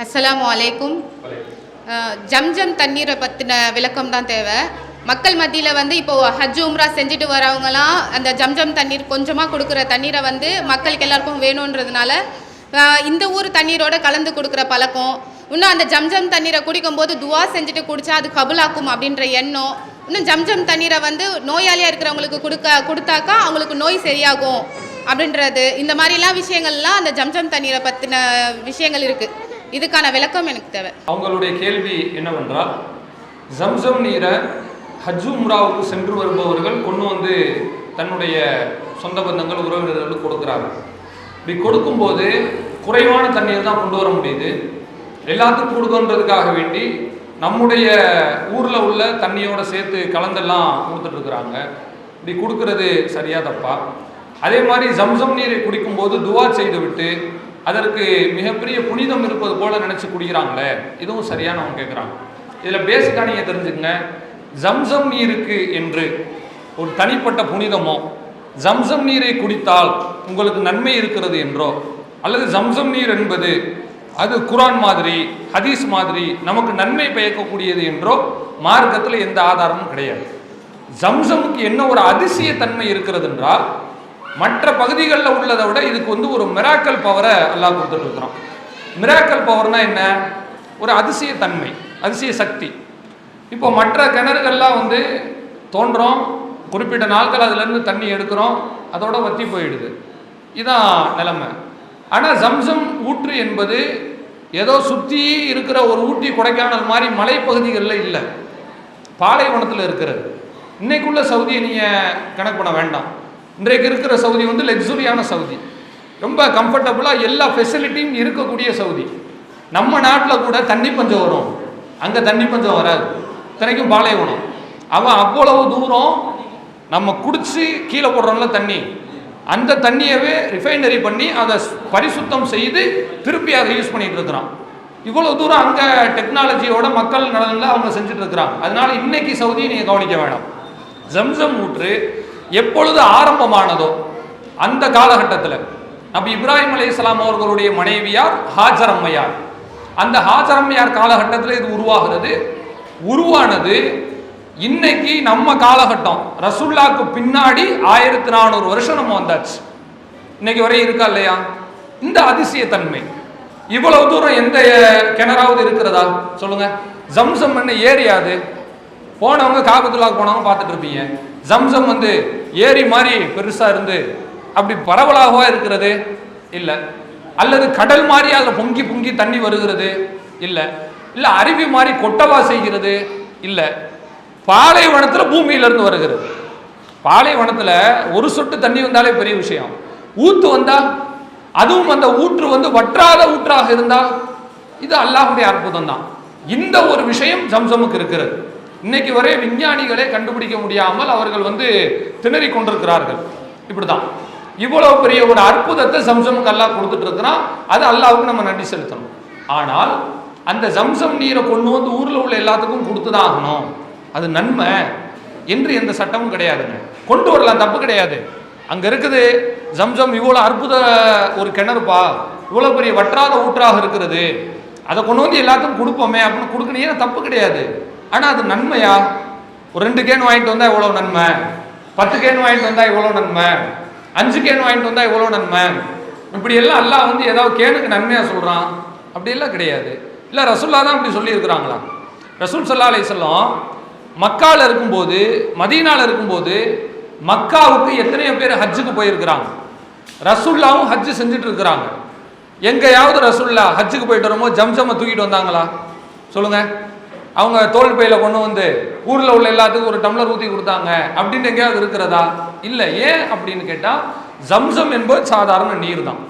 அஸ்ஸலாமு அலைக்கும். அஹ், ஜம்ஜம் தண்ணீரை பற்றின விளக்கம் தான் தேவை. மக்கள் மத்தியில் வந்து இப்போ ஹஜ் உம்ரா செஞ்சுட்டு வரவங்கலாம் அந்த ஜம்ஜம் தண்ணீர் கொஞ்சமாக கொடுக்குற தண்ணீரை வந்து மக்களுக்கு எல்லாருக்கும் வேணுன்றதுனால இந்த ஊர் தண்ணீரோட கலந்து கொடுக்குற பழக்கம். இன்னும் அந்த ஜம்ஜம் தண்ணீரை குடிக்கும்போது துவா செஞ்சுட்டு குடிச்சா அது கபுலாக்கும் அப்படின்ற எண்ணம். இன்னும் ஜம்ஜம் தண்ணீரை வந்து நோயாளியாக இருக்கிறவங்களுக்கு கொடுக்க கொடுத்தாக்கா அவங்களுக்கு நோய் சரியாகும் அப்படின்றது. இந்த மாதிரிலாம் விஷயங்கள்லாம் அந்த ஜம்ஜம் தண்ணீரை பற்றின விஷயங்கள் இருக்குது இதுக்கான விளக்கம் எனக்கு தேவை. அவங்களுடைய கேள்வி என்னவென்றால் ஜம்சம் நீரை ஹஜ்ஜு உம்ராவுக்கு சென்று வருபவர்கள் கொண்டு வந்து தன்னுடைய சொந்த பந்தங்கள் உறவினர்களுக்கு கொடுக்குறாங்க. இப்படி கொடுக்கும்போது குறைவான தண்ணீர் தான் கொண்டு வர முடியுது. எல்லாத்துக்கும் கொடுக்கன்றதுக்காக வேண்டி நம்முடைய ஊரில் உள்ள தண்ணியோட சேர்த்து கலந்தெல்லாம் கொடுத்துட்டு இருக்கிறாங்க இப்படி கொடுக்கறது சரியா தப்பா? அதே மாதிரி ஜம்சம் நீரை குடிக்கும்போது துவா செய்து விட்டு அதற்கு மிகப்பெரிய புனிதம் இருப்பது போல நினைச்சு குடிக்கிறாங்களே இதுவும் சரியான அவங்க கேட்குறாங்க இதில் பேசிக்காக நீங்கள் தெரிஞ்சுக்கங்க. ஜம்சம் நீருக்கு என்று ஒரு தனிப்பட்ட புனிதமோ ஜம்சம் நீரை குடித்தால் உங்களுக்கு நன்மை இருக்கிறது என்றோ அல்லது ஜம்சம் நீர் என்பது அது குரான் மாதிரி ஹதீஸ் மாதிரி நமக்கு நன்மை பயக்கக்கூடியது என்றோ மார்க்கத்தில் எந்த ஆதாரமும் கிடையாது. ஜம்சமுக்கு என்ன ஒரு அதிசய தன்மை இருக்கிறது என்றால் மற்ற பகுதிகளில் உள்ளதை விட இதுக்கு வந்து ஒரு மிராக்கல் பவரை எல்லாம் கொடுத்துட்டு இருக்கிறோம் மிராக்கல் பவர்னா என்ன? ஒரு அதிசய தன்மை அதிசய சக்தி. இப்போ மற்ற கிணறுகள்லாம் வந்து தோன்றோம் குறிப்பிட்ட நாட்கள் அதுலேருந்து தண்ணி எடுக்கிறோம் அதோட வத்தி போயிடுது. இதான் நிலைமை. ஆனால் ஜம்சம் ஊற்று என்பது ஏதோ சுற்றி இருக்கிற ஒரு ஊட்டி கொடைக்கானல் மாதிரி மலைப்பகுதிகளில் இல்லை. பாலைவனத்தில் இருக்கிறது. இன்னைக்குள்ள சவுதியை நீங்கள் கணக்கு பண்ண வேண்டாம். இன்றைக்கு இருக்கிற சவுதி வந்து லக்ஸுரியான சவுதி. ரொம்ப கம்ஃபர்டபுளாக எல்லா ஃபெசிலிட்டியும் இருக்கக்கூடிய சவுதி. நம்ம நாட்டில் கூட தண்ணி பஞ்சம் வரும். அங்கே தண்ணி பஞ்சம் வராது. இத்தனைக்கும் பாலைவனம். அவன் அவ்வளவு தூரம் நம்ம குடிச்சு கீழே போடுறோம்ல தண்ணி. அந்த தண்ணியவே ரிஃபைனரி பண்ணி அதை பரிசுத்தம் செய்து திருப்பி அதை யூஸ் பண்ணிகிட்டு இருக்கிறான். இவ்வளோ தூரம் அங்கே டெக்னாலஜியோட மக்கள் நலனில் அவங்க செஞ்சுட்டு இருக்கிறாங்க அதனால் இன்னைக்கு சவுதியை நீங்கள் கவனிக்க வேண்டாம் ஜம்சம் ஊற்று எப்பொழுது ஆரம்பமானதோ அந்த காலகட்டத்தில் நபி இப்ராஹிம் அலைஹிஸ்ஸலாம் அவர்களுடைய மனைவியார் ஹாஜர் அம்மையார். அந்த ஹாஜர் அம்மையார் காலகட்டத்தில் இது உருவாகிறது. உருவானது இன்னைக்கு நம்ம காலகட்டம். ரசுல்லாக்கு பின்னாடி ஆயிரத்தி நானூறு வருஷம் நம்ம வந்தாச்சு. இன்னைக்கு வரையும் இருக்கா இல்லையா? இந்த அதிசயத்தன்மை. இவ்வளவு தூரம் எந்த கிணறாவது இருக்கிறதா? சொல்லுங்க. ஜம்சம் என்ன ஏரியாது. போனவங்க காபத்துல்லாக்கு போனவங்க பார்த்துட்டு இருப்பீங்க. ஜம்சம் வந்து ஏரி மாதிரி பெருசாக இருந்து அப்படி பரவலாகவா இருக்கிறது? இல்லை. அல்லது கடல் மாதிரி அதில் பொங்கி பொங்கி தண்ணி வருகிறது? இல்லை. இல்லை அருவி மாதிரி கொட்டவா செய்கிறது? இல்லை. பாலைவனத்தில் பூமியிலிருந்து வருகிறது. பாலைவனத்தில் ஒரு சொட்டு தண்ணி வந்தாலே பெரிய விஷயம். ஊத்து வந்தால் அதுவும் அந்த ஊற்று வந்து வற்றாத ஊற்றாக இருந்தால் இது அல்லாஹுடைய அற்புதம் தான் இந்த ஒரு விஷயம் ஜம்சமுக்கு இருக்கிறது. இன்னைக்கு வரை விஞ்ஞானிகளே கண்டுபிடிக்க முடியாமல் அவர்கள் வந்து திணறி கொண்டிருக்கிறார்கள். இப்படிதான். இவ்வளவு பெரிய ஒரு அற்புதத்தை ஜம்சமுக்கு அல்லாஹ் கொடுத்துட்டு இருக்கிறான். அது அல்லாவுக்கு நம்ம நன்றி செலுத்தணும். ஆனால் அந்த ஜம்சம் நீரை கொண்டு வந்து ஊர்ல உள்ள எல்லாத்துக்கும் கொடுத்துதான் ஆகணும். அது நன்மை. என்று எந்த சட்டமும் கிடையாதுங்க. கொண்டு வரலாம் தப்பு கிடையாது. அங்க இருக்குது ஜம்சம் இவ்வளோ அற்புத ஒரு கிணறுப்பா? இவ்வளோ பெரிய வற்றாத ஊற்றாக இருக்கிறது. அதை கொண்டு வந்து எல்லாத்துக்கும் கொடுப்போமே அப்படின்னு கொடுக்கணும். தப்பு கிடையாது. ஆனால் அது நன்மையா? ஒரு ரெண்டு கேன் வாங்கிட்டு வந்தால் இவ்வளோ நன்மை? பத்து கேன் வாங்கிட்டு வந்தால் இவ்வளோ நன்மை? அஞ்சு கேன் வாங்கிட்டு வந்தால் இவ்வளோ நன்மை? இப்படி எல்லாம் அல்லாஹ் வந்து ஏதாவது கேனுக்கு நன்மையாக சொல்கிறான் அப்படியெல்லாம் கிடையாது. இல்லை ரசுல்லா தான் இப்படி சொல்லியிருக்கிறாங்களா? ரசூல் சல்லா செல்லும் மக்காவில் இருக்கும்போது மதீனாவில் இருக்கும்போது மக்காவுக்கு எத்தனையோ பேர் ஹஜ்ஜுக்கு போயிருக்கிறாங்க. ரசுல்லாவும் ஹஜ்ஜு செஞ்சுட்டு இருக்கிறாங்க. எங்கேயாவது ரசுல்லா ஹஜ்ஜுக்கு போயிட்டு வருவோமோ ஜம் ஜம்மை தூக்கிட்டு வந்தாங்களா? சொல்லுங்கள் அவங்க தோல் பையில கொண்டு வந்து ஊர்ல உள்ள எல்லாத்துக்கும் ஒரு டம்ளர் ஊற்றி கொடுத்தாங்க. அப்படின்னு எங்கேயாவது இருக்கிறதா? இல்லை. ஏன் அப்படின்னு கேட்டா ஜம்சம் என்பது சாதாரண நீர் தான்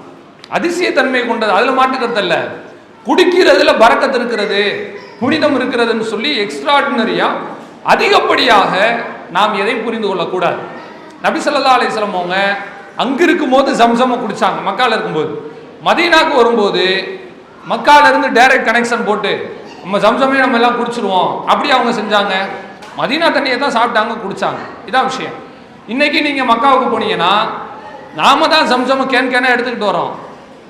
அதிசயத்தன்மை கொண்டது. அதுல மாட்டுக்கிறது இல்ல குடிக்கிறதுல பறக்கத்து இருக்கிறது புனிதம் இருக்கிறதுன்னு சொல்லி எக்ஸ்ட்ராடினரியா அதிகப்படியாக நாம் எதை புரிந்து கொள்ளக்கூடாது? நபி ஸல்லல்லாஹு அலைஹி அவங்க அங்கே இருக்கும்போது ஜம்சமை குடிச்சாங்க மக்கால இருக்கும்போது. மதீனாக்கு வரும்போது மக்கால இருந்து டைரக்ட் கனெக்ஷன் போட்டு நம்ம சம்சமே நம்ம எல்லாம் குடிச்சிருவோம். அப்படி அவங்க செஞ்சாங்க. மதீனா தண்ணியை தான் சாப்பிட்டாங்க குடித்தாங்க இதான் விஷயம். இன்னைக்கு நீங்கள் மக்காவுக்கு போனீங்கன்னா நாம தான் ஜம்சம் கேன் கேனாக எடுத்துக்கிட்டு வரோம்.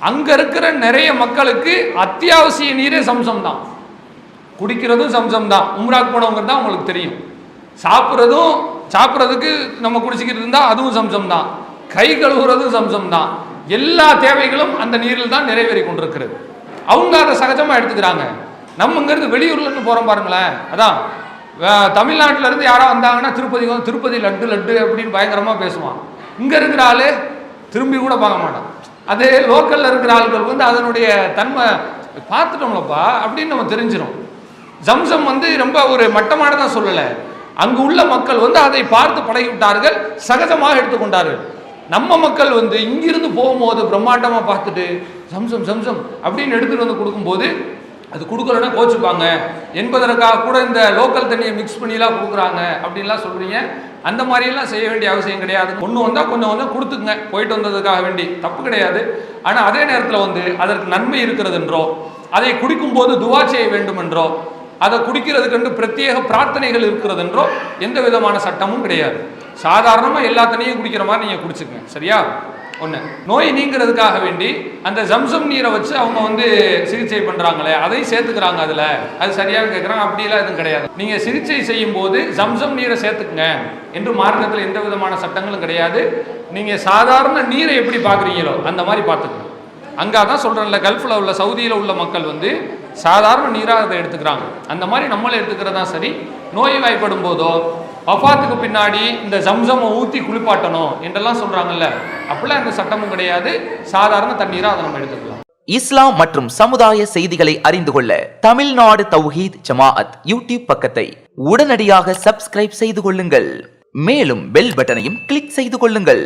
அங்கே இருக்கிற நிறைய மக்களுக்கு அத்தியாவசிய நீரே சம்சம் தான். குடிக்கிறதும் சம்சம் தான். உம்ராக் போனவங்க தான் உங்களுக்கு தெரியும். சாப்பிட்றதும் சாப்பிட்றதுக்கு நம்ம குடிச்சிக்கிட்டு இருந்தால் அதுவும் சம்சம் தான். கை கழுவுறதும் சம்சம் தான். எல்லா தேவைகளும் அந்த நீரில் தான் நிறைவேறி கொண்டிருக்கிறது. அவங்க அதை சகஜமாக எடுத்துக்கிறாங்க. நம்ம இங்கேருந்து வெளியூர்லேருந்து போகிறோம் பாருங்களேன். அதான் தமிழ்நாட்டிலேருந்து யாரோ வந்தாங்கன்னா திருப்பதி வந்து திருப்பதி லட்டு லட்டு அப்படின்னு பயங்கரமாக பேசுவான். இங்கே இருக்கிற ஆள் திரும்பி கூட பார்க்க மாட்டான். அதே லோக்கலில் இருக்கிற ஆள்கள் வந்து அதனுடைய தன்மை பார்த்துட்டோம்லப்பா அப்படின்னு நம்ம தெரிஞ்சிடும் ஜம்சம் வந்து ரொம்ப ஒரு மட்டமானதா சொல்லலை. அங்கு உள்ள மக்கள் வந்து அதை பார்த்து பழகிவிட்டார்கள் சகஜமாக எடுத்துக்கொண்டார்கள் நம்ம மக்கள் வந்து இங்கிருந்து போகும்போது பிரம்மாண்டமாக பார்த்துட்டு சம்சம் சம்சம் அப்படின்னு எடுத்துகிட்டு வந்து கொடுக்கும்போது அது கொடுக்கலன்னா கோச்சுப்பாங்க. என்பதற்காக கூட இந்த லோக்கல் தண்ணியை மிக்ஸ் பண்ணிலாம் கொடுக்குறாங்க அப்படின்லாம் சொல்கிறீங்க அந்த மாதிரிலாம் செய்ய வேண்டிய அவசியம் கிடையாது. ஒன்று வந்தால் கொஞ்சம் கொஞ்சம் கொடுத்துக்குங்க. போயிட்டு வந்ததுக்காக வேண்டி. தப்பு கிடையாது. ஆனால் அதே நேரத்தில் வந்து அதற்கு நன்மை இருக்கிறது என்றோ அதை குடிக்கும்போது துவா செய்ய வேண்டும் என்றோ அதை குடிக்கிறதுக்கென்று பிரத்யேக பிரார்த்தனைகள் இருக்கிறது என்றோ எந்த விதமான சட்டமும் கிடையாது. சாதாரணமாக எல்லா தண்ணியும் குடிக்கிற மாதிரி நீங்கள் குடிச்சுக்கங்க. சரியா? ஒன்று நோய் நீங்கிறதுக்காக வேண்டி அந்த ஜம்சம் நீரை வச்சு அவங்க வந்து சிகிச்சை பண்ணுறாங்களே அதையும் சேர்த்துக்கிறாங்க அதில். அது சரியாக கேட்குறாங்க அப்படிலாம் எதுவும் கிடையாது. நீங்கள் சிகிச்சை செய்யும் போது ஜம்சம் நீரை சேர்த்துக்குங்க என்று மார்க்கத்தில் எந்த விதமான சட்டங்களும் கிடையாது. நீங்கள் சாதாரண நீரை எப்படி பார்க்குறீங்களோ அந்த மாதிரி பார்த்துக்கணும். அங்கே தான் சொல்கிறேன்ல கல்ஃபில் உள்ள சவுதியில் உள்ள மக்கள் வந்து சாதாரண நீராக அதை எடுத்துக்கிறாங்க. அந்த மாதிரி நம்மளே எடுத்துக்கிறதா சரி நோய் வாய்ப்படும் போதோ வஃபாத்துக்கு பின்னாடி இந்த ஜம்சமை ஊற்றி குளிப்பாட்டணும் என்றெல்லாம் சொல்கிறாங்கல்ல அப்படிலாம் எந்த சட்டமும் கிடையாது. சாதாரண தண்ணீராக அதை நம்ம எடுத்துக்கலாம். இஸ்லாம் மற்றும் சமுதாய செய்திகளை அறிந்து கொள்ள தமிழ்நாடு தௌஹீத் ஜமாஅத் யூடியூப் பக்கத்தை உடனடியாக சப்ஸ்கிரைப் செய்து கொள்ளுங்கள். மேலும் பெல் பட்டனையும் கிளிக் செய்து கொள்ளுங்கள்.